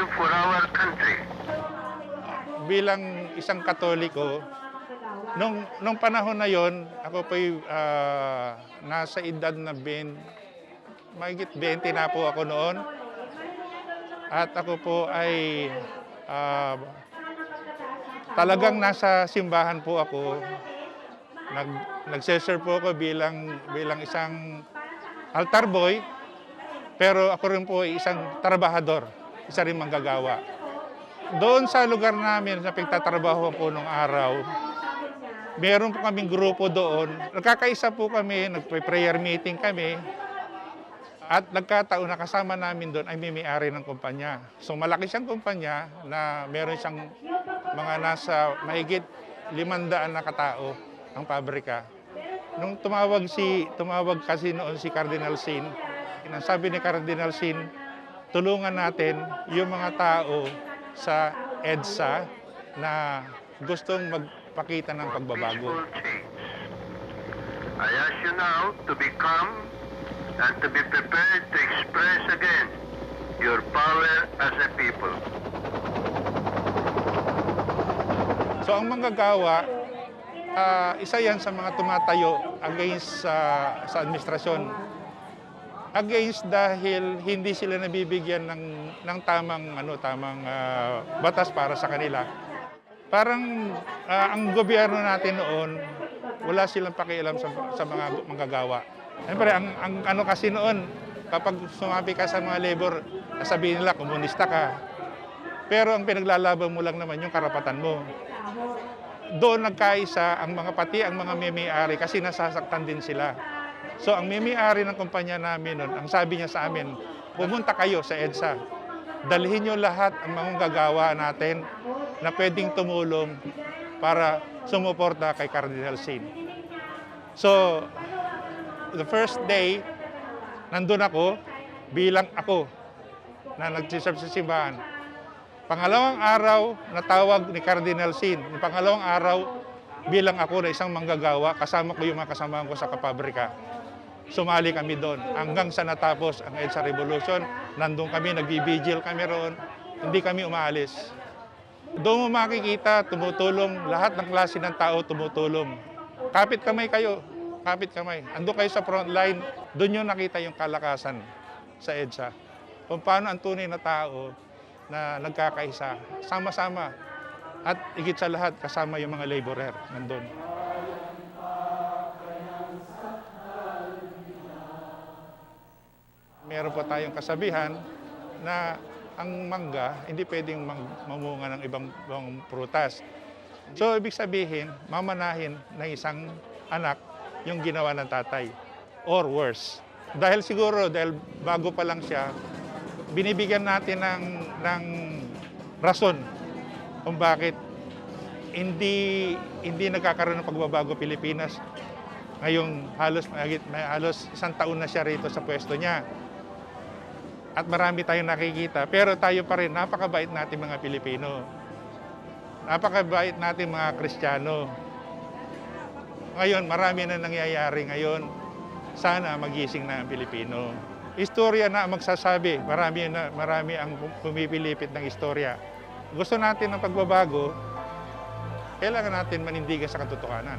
dream for our country. bilang isang katoliko, nung, nung panahon na yon, ako po'y ah, nasa edad na 20, mahigit 20 na po ako noon. At ako po ay ah, talagang nasa simbahan po ako. Nag, nagseserve po ako bilang, bilang isang altar boy, pero ako rin po ay isang trabahador, isa rin manggagawa. Doon sa lugar namin sa pagtatrabaho po nung araw, meron po kaming grupo doon. Nagkakaisa po kami, nagpe-prayer meeting kami. At nagkataon na kasama namin doon ay may may-ari ng kumpanya. So malaki siyang kumpanya na meron siyang mga nasa mahigit limandaan na katao ang pabrika. Nung tumawag si tumawag kasi noon si Cardinal Sin, sabi ni Cardinal Sin, tulungan natin yung mga tao sa EDSA na gustong magpakita ng pagbabago. I ask you now to be calm and to be prepared to express again your power as a people. So ang manggagawa, ah, isa yan sa mga tumatayo against sa sa administrasyon. Against dahil hindi sila nabibigyan ng ng tamang ano tamang ah, batas para sa kanila. Parang ah, ang gobyerno natin noon wala silang pakialam sa, sa mga manggagawa. Siyempre, ang, ang ano kasi noon, kapag sumabi ka sa mga labor, sabihin nila, komunista ka. Pero ang pinaglalaban mo lang naman yung karapatan mo doon nagkaisa ang mga pati ang mga may-ari kasi nasasaktan din sila. So ang may-ari ng kumpanya namin noon, ang sabi niya sa amin, pumunta kayo sa EDSA. Dalhin niyo lahat ang mga gagawa natin na pwedeng tumulong para sumuporta kay Cardinal Sin. So, the first day, nandun ako bilang ako na nagsiserve sa simbahan. Pangalawang araw, natawag ni Cardinal Sin. Pangalawang araw, bilang ako na isang manggagawa, kasama ko yung mga kasamahan ko sa kapabrika. Sumali kami doon. Hanggang sa natapos ang EDSA Revolution, nandun kami, nagbibigil kami roon. Hindi kami umaalis. Doon mo makikita, tumutulong, lahat ng klase ng tao tumutulong. Kapit kamay kayo, kapit kamay. Ando kayo sa front line, doon yung nakita yung kalakasan sa EDSA. Kung paano ang tunay na tao na nagkakaisa, sama-sama. At higit sa lahat, kasama yung mga laborer nandun. Meron po tayong kasabihan na ang mangga hindi pwedeng mamunga ng ibang, ibang prutas. So, ibig sabihin, mamanahin ng isang anak yung ginawa ng tatay. Or worse. Dahil siguro, dahil bago pa lang siya, binibigyan natin ng, ng rason kung bakit hindi hindi nagkakaroon ng pagbabago Pilipinas. Ngayong halos may halos isang taon na siya rito sa pwesto niya. At marami tayong nakikita, pero tayo pa rin napakabait natin mga Pilipino. Napakabait natin mga Kristiyano. Ngayon, marami na nangyayari ngayon. Sana magising na ang Pilipino. Istorya na magsasabi. Marami, na, marami ang pumipilipit ng istorya. Gusto natin ng pagbabago, kailangan natin manindigan sa katotohanan.